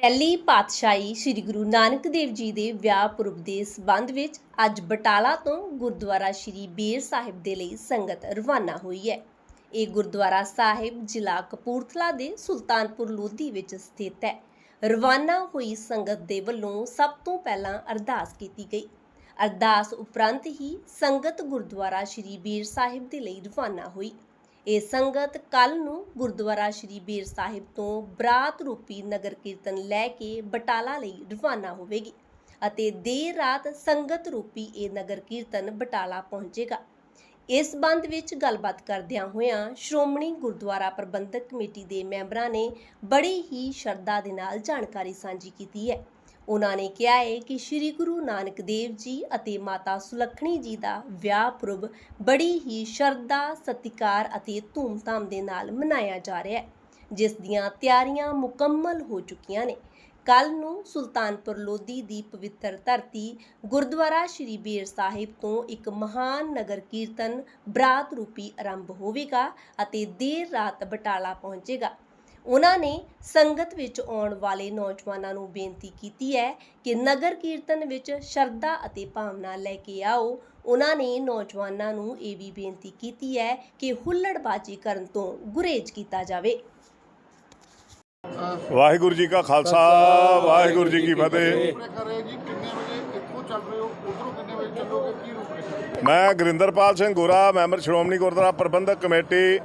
ਪਹਿਲੀ ਪਾਤਸ਼ਾਹੀ ਸ੍ਰੀ ਗੁਰੂ ਨਾਨਕ ਦੇਵ ਜੀ ਦੇ ਵਿਆਹ ਪੁਰਬ ਦੇ ਸਬੰਧ ਵਿੱਚ ਅੱਜ ਬਟਾਲਾ ਤੋਂ ਗੁਰਦੁਆਰਾ ਸ੍ਰੀ ਬੇਰ ਸਾਹਿਬ ਦੇ ਲਈ ਸੰਗਤ ਰਵਾਨਾ ਹੋਈ ਹੈ। ਇਹ ਗੁਰਦੁਆਰਾ ਸਾਹਿਬ ਜ਼ਿਲ੍ਹਾ ਕਪੂਰਥਲਾ ਦੇ ਸੁਲਤਾਨਪੁਰ ਲੋਧੀ ਵਿੱਚ ਸਥਿਤ ਹੈ। ਰਵਾਨਾ ਹੋਈ ਸੰਗਤ ਦੇ ਵੱਲੋਂ ਸਭ ਤੋਂ ਪਹਿਲਾਂ ਅਰਦਾਸ ਕੀਤੀ ਗਈ। ਅਰਦਾਸ ਉਪਰੰਤ ਹੀ ਸੰਗਤ ਗੁਰਦੁਆਰਾ ਸ੍ਰੀ ਬੀਰ ਸਾਹਿਬ ਦੇ ਲਈ ਰਵਾਨਾ ਹੋਈ। ਇਹ ਸੰਗਤ ਕੱਲ ਨੂੰ ਗੁਰਦੁਆਰਾ ਸ੍ਰੀ ਬੀਰ ਸਾਹਿਬ ਤੋਂ ਬਰਾਤ ਰੂਪੀ ਨਗਰ ਕੀਰਤਨ ਲੈ ਕੇ ਬਟਾਲਾ ਲਈ ਰਵਾਨਾ ਹੋਵੇਗੀ ਅਤੇ ਦੇਰ ਰਾਤ ਸੰਗਤ ਰੂਪੀ ਇਹ ਨਗਰ ਕੀਰਤਨ ਬਟਾਲਾ ਪਹੁੰਚੇਗਾ। ਇਸ ਸੰਬੰਧ ਵਿੱਚ ਗੱਲਬਾਤ ਕਰਦਿਆਂ ਹੋਇਆਂ ਸ਼੍ਰੋਮਣੀ ਗੁਰਦੁਆਰਾ ਪ੍ਰਬੰਧਕ ਕਮੇਟੀ ਦੇ ਮੈਂਬਰਾਂ ਨੇ ਬੜੀ ਹੀ ਸ਼ਰਧਾ ਦੇ ਨਾਲ ਜਾਣਕਾਰੀ ਸਾਂਝੀ ਕੀਤੀ ਹੈ। ਉਹਨਾਂ ਨੇ ਕਿਹਾ ਹੈ ਕਿ ਸ੍ਰੀ ਗੁਰੂ ਨਾਨਕ ਦੇਵ ਜੀ ਅਤੇ ਮਾਤਾ ਸੁਲੱਖਣੀ ਜੀ ਦਾ ਵਿਆਹ ਪੁਰਬ ਬੜੀ ਹੀ ਸ਼ਰਧਾ, ਸਤਿਕਾਰ ਅਤੇ ਧੂਮਧਾਮ ਦੇ ਨਾਲ ਮਨਾਇਆ ਜਾ ਰਿਹਾ ਹੈ, ਜਿਸ ਦੀਆਂ ਤਿਆਰੀਆਂ ਮੁਕੰਮਲ ਹੋ ਚੁੱਕੀਆਂ ਨੇ। ਕੱਲ ਨੂੰ ਸੁਲਤਾਨਪੁਰ ਲੋਧੀ ਦੀ ਪਵਿੱਤਰ ਧਰਤੀ ਗੁਰਦੁਆਰਾ ਸ੍ਰੀ ਬੀਰ ਸਾਹਿਬ ਤੋਂ ਇੱਕ ਮਹਾਨ ਨਗਰ ਕੀਰਤਨ ਬਰਾਤ ਰੂਪੀ ਆਰੰਭ ਹੋਵੇਗਾ ਅਤੇ ਦੇਰ ਰਾਤ ਬਟਾਲਾ ਪਹੁੰਚੇਗਾ। ਉਹਨਾਂ ਨੇ ਸੰਗਤ ਵਿੱਚ ਆਉਣ ਵਾਲੇ ਨੌਜਵਾਨਾਂ ਨੂੰ ਬੇਨਤੀ ਕੀਤੀ ਹੈ ਕਿ ਨਗਰ ਕੀਰਤਨ ਵਿੱਚ ਸ਼ਰਧਾ ਅਤੇ ਭਾਵਨਾ ਲੈ ਕੇ ਆਓ। ਉਹਨਾਂ ਨੇ ਨੌਜਵਾਨਾਂ ਨੂੰ ਇਹ ਵੀ ਬੇਨਤੀ ਕੀਤੀ ਹੈ ਕਿ ਹੁੱਲੜਬਾਜ਼ੀ ਕਰਨ ਤੋਂ ਗੁਰੇਜ਼ ਕੀਤਾ ਜਾਵੇ। ਵਾਹਿਗੁਰੂ ਜੀ ਕਾ ਖਾਲਸਾ, ਵਾਹਿਗੁਰੂ ਜੀ ਕੀ ਫਤਿਹ। ਮੈਂ ਗੁਰਿੰਦਰਪਾਲ ਸਿੰਘ ਗੋਰਾ, ਮੈਂਬਰ ਸ਼੍ਰੋਮਣੀ ਗੁਰਦੁਆਰਾ ਪ੍ਰਬੰਧਕ ਕਮੇਟੀ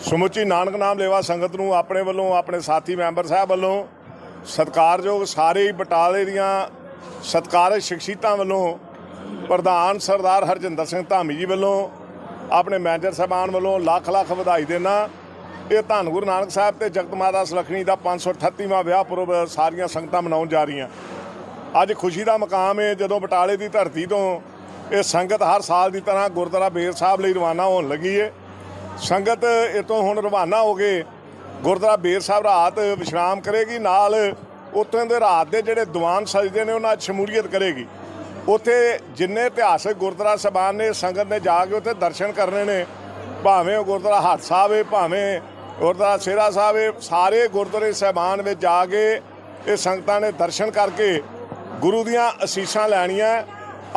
ਸਮੁੱਚੀ ਨਾਨਕ ਨਾਮ ਲੇਵਾ ਸੰਗਤ ਨੂੰ ਆਪਣੇ ਵੱਲੋਂ, ਆਪਣੇ ਸਾਥੀ ਮੈਂਬਰ ਸਾਹਿਬ ਵੱਲੋਂ ਸਤਿਕਾਰਯੋਗ ਸਾਰੇ ਹੀ ਬਟਾਲੇ ਦੀਆਂ ਸਤਿਕਾਰਜ ਸ਼ਖਸੀਅਤਾਂ ਵੱਲੋਂ ਪ੍ਰਧਾਨ ਸਰਦਾਰ ਹਰਜਿੰਦਰ ਸਿੰਘ ਧਾਮੀ ਜੀ ਵੱਲੋਂ, ਆਪਣੇ ਮੈਨੇਜਰ ਸਾਹਿਬਾਨ ਵੱਲੋਂ ਲੱਖ ਲੱਖ ਵਧਾਈ ਦੇਣਾ। ਇਹ ਧੰਨ ਗੁਰੂ ਨਾਨਕ ਸਾਹਿਬ ਤੇ ਜਗਤ ਮਾਤਾ ਸੁਲੱਖਣੀ ਦਾ 538ਵਾਂ ਵਿਆਹ ਪੁਰਬ ਸਾਰੀਆਂ ਸੰਗਤਾਂ ਮਨਾਉਣ ਜਾ ਰਹੀਆਂ। ਅੱਜ ਖੁਸ਼ੀ ਦਾ ਮਕਾਮ ਹੈ ਜਦੋਂ ਬਟਾਲੇ ਦੀ ਧਰਤੀ ਤੋਂ ਇਹ ਸੰਗਤ ਹਰ ਸਾਲ ਦੀ ਤਰ੍ਹਾਂ ਗੁਰਦੁਆਰਾ ਬੇਰ ਸਾਹਿਬ ਲਈ ਰਵਾਨਾ ਹੋਣ ਲੱਗੀ ਹੈ ਸੰਗਤ ਇਤੋਂ ਹੁਣ ਰਵਾਨਾ ਹੋ ਗਏ। ਗੁਰਦੁਆਰਾ ਬੇਰ ਸਾਹਿਬ ਰਾਤ ਵਿਸ਼ਰਾਮ ਕਰੇਗੀ, ਨਾਲ ਉੱਥੋਂ ਦੇ ਰਾਤ ਦੇ ਜਿਹੜੇ ਦੀਵਾਨ ਸਜਦੇ ਨੇ, ਉਹਨਾਂ 'ਚ ਸ਼ਮੂਲੀਅਤ ਕਰੇਗੀ। ਉੱਥੇ ਜਿੰਨੇ ਇਤਿਹਾਸਕ ਗੁਰਦੁਆਰਾ ਸਾਹਿਬਾਨ ਨੇ, ਸੰਗਤ ਨੇ ਜਾ ਕੇ ਉੱਥੇ ਦਰਸ਼ਨ ਕਰਨੇ ਨੇ। ਭਾਵੇਂ ਉਹ ਗੁਰਦੁਆਰਾ ਹੱਥ ਸਾਹਿਬ ਹੈ ਭਾਵੇਂ ਗੁਰਦੁਆਰਾ ਸੇਰਾ ਸਾਹਿਬ ਹੈ ਸਾਰੇ ਗੁਰਦੁਆਰੇ ਸਾਹਿਬਾਨ ਵਿੱਚ ਜਾ ਕੇ ਇਹ ਸੰਗਤਾਂ ਨੇ ਦਰਸ਼ਨ ਕਰਕੇ ਗੁਰੂ ਦੀਆਂ ਅਸੀਸਾਂ ਲੈਣੀਆਂ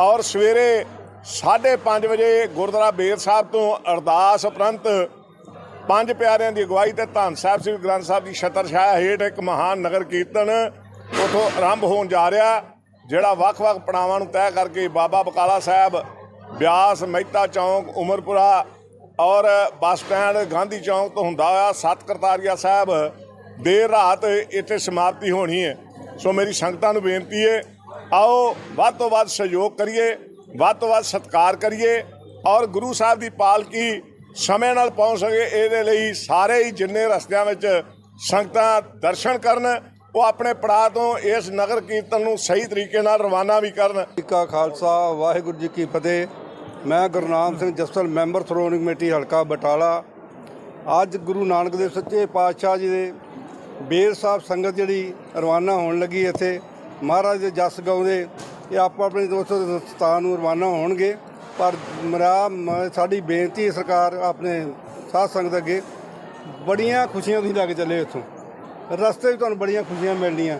ਔਰ ਸਵੇਰੇ 5:30 ਵਜੇ ਗੁਰਦੁਆਰਾ ਬੇਰ ਸਾਹਿਬ ਤੋਂ ਅਰਦਾਸ ਉਪਰੰਤ ਪੰਜ ਪਿਆਰਿਆਂ ਦੀ ਅਗਵਾਈ ਤੇ ਧੰਨ ਸਾਹਿਬ ਸ੍ਰੀ ਗ੍ਰੰਥ ਸਾਹਿਬ ਦੀ ਛਤਰ ਛਾਇਆ ਹੇਠ ਇੱਕ ਮਹਾਨ ਨਗਰ ਕੀਰਤਨ ਉਥੋਂ ਆਰੰਭ ਹੋਣ ਜਾ ਰਿਹਾ, ਜਿਹੜਾ ਵੱਖ-ਵੱਖ ਪੜਾਵਾਂ ਨੂੰ ਤੈਅ ਕਰਕੇ ਬਾਬਾ ਬਕਾਲਾ ਸਾਹਿਬ, ਬਿਆਸ, ਮਹਿਤਾ ਚੌਂਕ, ਉਮਰਪੁਰਾ ਔਰ ਬੱਸ ਸਟੈਂਡ, ਗਾਂਧੀ ਚੌਂਕ ਤੋਂ ਹੁੰਦਾ ਹੋਇਆ ਸਤ ਕਰਤਾਰੀਆ ਸਾਹਿਬ, ਦੇਰ ਰਾਤ ਇੱਥੇ ਸਮਾਪਤੀ ਹੋਣੀ ਹੈ। ਸੋ ਮੇਰੀ ਸੰਗਤਾਂ ਨੂੰ ਬੇਨਤੀ ਹੈ, ਆਓ ਵੱਧ ਤੋਂ ਵੱਧ ਸਹਿਯੋਗ ਕਰੀਏ। ਵੱਧ ਤੋਂ ਵੱਧ ਸਤਿਕਾਰ ਕਰੀਏ ਔਰ ਗੁਰੂ ਸਾਹਿਬ ਦੀ ਪਾਲਕੀ ਸਮੇਂ ਨਾਲ ਪਹੁੰਚ ਸਕੇ, ਇਹਦੇ ਲਈ ਸਾਰੇ ਹੀ ਜਿੰਨੇ ਰਸਤਿਆਂ ਵਿੱਚ ਸੰਗਤਾਂ ਦਰਸ਼ਨ ਕਰਨ, ਉਹ ਆਪਣੇ ਪੜਾਅ ਤੋਂ ਇਸ ਨਗਰ ਕੀਰਤਨ ਨੂੰ ਸਹੀ ਤਰੀਕੇ ਨਾਲ ਰਵਾਨਾ ਵੀ ਕਰਨ। ਜੀ ਕਾ ਖਾਲਸਾ, ਵਾਹਿਗੁਰੂ ਜੀ ਕੀ ਫਤਿਹ। ਮੈਂ ਗੁਰਨਾਮ ਸਿੰਘ ਜਸਲ, ਮੈਂਬਰ ਸ਼੍ਰੋਮਣੀ ਕਮੇਟੀ, ਹਲਕਾ ਬਟਾਲਾ। ਅੱਜ ਗੁਰੂ ਨਾਨਕ ਦੇਵ ਸੱਚੇ ਪਾਤਸ਼ਾਹ ਜੀ ਦੇ ਬੇਰ ਸਾਹਿਬ ਸੰਗਤ ਜਿਹੜੀ ਰਵਾਨਾ ਹੋਣ ਲੱਗੀ ਇੱਥੇ, ਮਹਾਰਾਜ ਦੇ ਜਸ ਗਾਉਂਦੇ ਇਹ ਆਪੋ ਆਪਣੇ ਦੋਸਤ ਸਥਾਨ ਨੂੰ ਰਵਾਨਾ ਹੋਣਗੇ, ਪਰ ਮੇਰਾ ਸਾਡੀ ਬੇਨਤੀ ਹੈ ਸਰਕਾਰ ਆਪਣੇ ਸਾਧ ਸੰਗਤ ਅੱਗੇ ਬੜੀਆਂ ਖੁਸ਼ੀਆਂ ਤੁਸੀਂ ਲੈ ਕੇ ਚੱਲੇ ਇੱਥੋਂ। ਰਸਤੇ 'ਚ ਤੁਹਾਨੂੰ ਬੜੀਆਂ ਖੁਸ਼ੀਆਂ ਮਿਲਣੀਆਂ।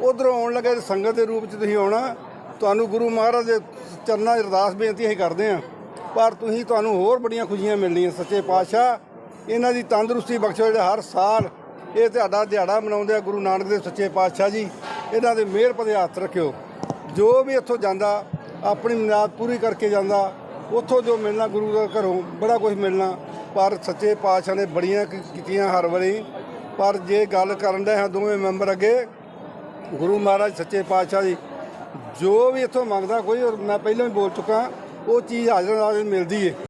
ਉਧਰੋਂ ਆਉਣ ਲੱਗੇ ਸੰਗਤ ਦੇ ਰੂਪ 'ਚ ਤੁਸੀਂ ਆਉਣਾ, ਤੁਹਾਨੂੰ ਗੁਰੂ ਮਹਾਰਾਜ ਦੇ ਚਰਨਾਂ 'ਚ ਅਰਦਾਸ ਬੇਨਤੀ ਅਸੀਂ ਕਰਦੇ ਹਾਂ। ਪਰ ਤੁਸੀਂ ਤੁਹਾਨੂੰ ਹੋਰ ਬੜੀਆਂ ਖੁਸ਼ੀਆਂ ਮਿਲਣੀਆਂ, ਸੱਚੇ ਪਾਤਸ਼ਾਹ। ਇਹਨਾਂ ਦੀ ਤੰਦਰੁਸਤੀ ਬਖਸ਼ੋ ਜਿਹੜੇ ਹਰ ਸਾਲ ਇਹ ਤੁਹਾਡਾ ਦਿਹਾੜਾ ਮਨਾਉਂਦੇ ਆ ਗੁਰੂ ਨਾਨਕ ਦੇਵ ਸੱਚੇ ਪਾਤਸ਼ਾਹ ਜੀ। ਇਹਨਾਂ ਦੇ ਮਿਹਰ ਪਦੇ ਹੱਥ ਰੱਖਿਓ। ਜੋ ਵੀ ਇੱਥੋਂ ਜਾਂਦਾ, ਆਪਣੀ ਮਨਾਦ ਪੂਰੀ ਕਰਕੇ ਜਾਂਦਾ, ਉੱਥੋਂ ਜੋ ਮਿਲਣਾ ਗੁਰੂ ਦੇ ਘਰੋਂ, ਬੜਾ ਕੁਝ ਮਿਲਣਾ। ਪਰ ਸੱਚੇ ਪਾਤਸ਼ਾਹ ਨੇ ਬੜੀਆਂ ਕੀਤੀਆਂ ਹਰ ਵਾਰੀ। ਪਰ ਜੇ ਗੱਲ ਕਰਨ ਦੇ ਹਾਂ ਦੋਵੇਂ ਮੈਂਬਰ ਅੱਗੇ, ਗੁਰੂ ਮਹਾਰਾਜ ਸੱਚੇ ਪਾਤਸ਼ਾਹ ਜੀ, ਜੋ ਵੀ ਇੱਥੋਂ ਮੰਗਦਾ ਕੋਈ, ਮੈਂ ਪਹਿਲਾਂ ਵੀ ਬੋਲ ਚੁੱਕਾ, ਉਹ ਚੀਜ਼ ਹਾਜ਼ਰ ਨਾਜ਼ਰ ਮਿਲਦੀ ਏ।